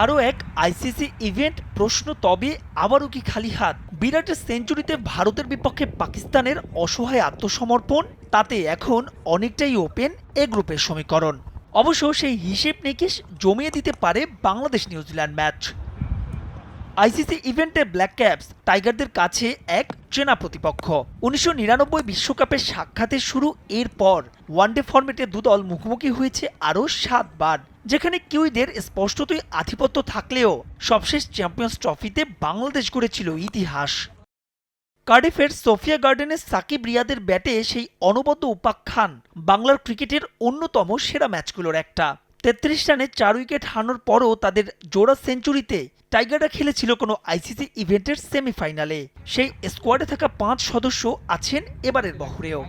আরও এক ICC event প্রশ্ন, তবে আবারও কি খালি হাত? বিরাটের সেঞ্চুরিতে ভারতের বিপক্ষে পাকিস্তানের অসহায় আত্মসমর্পণ, তাতে এখন অনেকটাই ওপেন এ গ্রুপের সমীকরণ। অবশ্য সেই হিসেব নিকেশ জমিয়ে দিতে পারে Bangladesh New Zealand match. ICC ইভেন্টে ব্ল্যাক ক্যাপস টাইগারদের কাছে এক চেনা প্রতিপক্ষ। উনিশশো নিরানব্বই বিশ্বকাপের সাক্ষাতে শুরু, এরপর ওয়ানডে ফরম্যাটে দুদল মুখোমুখি হয়েছে আরও সাতবার। যেখানে কিউইদের স্পষ্টতই আধিপত্য থাকলেও সবশেষ চ্যাম্পিয়ন্স ট্রফিতে বাংলাদেশ গড়েছিল ইতিহাস। কার্ডিফের সোফিয়া গার্ডেনের সাকিব রিয়াদের ব্যাটে সেই অনবদ্য উপাখ্যান বাংলার ক্রিকেটের অন্যতম সেরা ম্যাচগুলোর একটা। তেত্রিশ রানে চার উইকেট হারানোর পরও তাদের জোড়া সেঞ্চুরিতে টাইগাররা খেলেছিল কোনো আইসিসি ইভেন্টের সেমিফাইনালে। সেই স্কোয়াডে থাকা পাঁচ সদস্য আছেন এবারের বহরেও।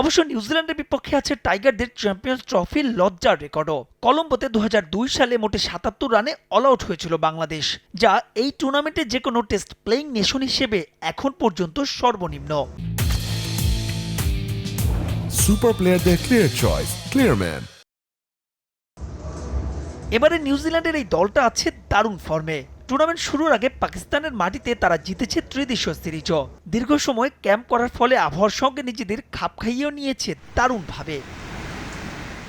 অবশ্য নিউজিল্যান্ডের বিপক্ষে আছে টাইগারদের চ্যাম্পিয়ন্স ট্রফির লজ্জার রেকর্ডও। কলম্বোতে দু হাজার দুই সালে মোটে সাতাত্তর রানে অল আউট হয়েছিল বাংলাদেশ যা এই টুর্নামেন্টে যে কোনো টেস্ট প্লেইং নেশন হিসেবে এখন পর্যন্ত সর্বনিম্ন। সুপার প্লেয়ারদের ক্লিয়ার চয়েস ক্লিয়ারম্যান এবারে নিউজিল্যান্ডের এই দলটা আছে দারুণ ফর্মে। টুর্নামেন্ট শুরুর আগে পাকিস্তানের মাটিতে তারা জিতেছে ত্রিদেশীয় সিরিজও দীর্ঘ সময় ক্যাম্প করার ফলে আবহাওয়ার সঙ্গে নিজেদের খাপ খাইয়েও নিয়েছে দারুণভাবে।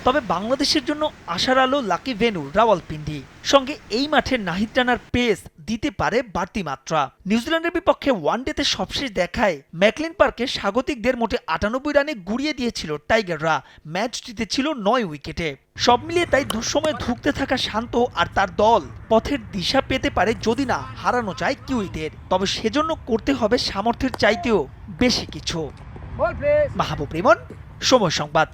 তবে বাংলাদেশের জন্য আশার আলো লাকি ভেনু রাওয়ালপিন্ডি। সঙ্গে এই মাঠে নাহিদ রানার পেস দিতে পারে বাড়তি মাত্রা। নিউজিল্যান্ডের বিপক্ষে ওয়ানডেতে সবশেষ দেখায় ম্যাকলিন পার্কে স্বাগতিকদের মোটে আটানব্বই রানে গুড়িয়ে দিয়েছিল টাইগাররা। ম্যাচ জিতেছিল নয় উইকেটে। সব মিলিয়ে তাই দুঃসময়ে ধুঁকতে থাকা শান্ত আর তার দল পথের দিশা পেতে পারে যদি না হারানো যায় কিউইদের। তবে সেজন্য করতে হবে সামর্থ্যের চাইতেও বেশি কিছু। মাহবুব রিমন সময় সংবাদ।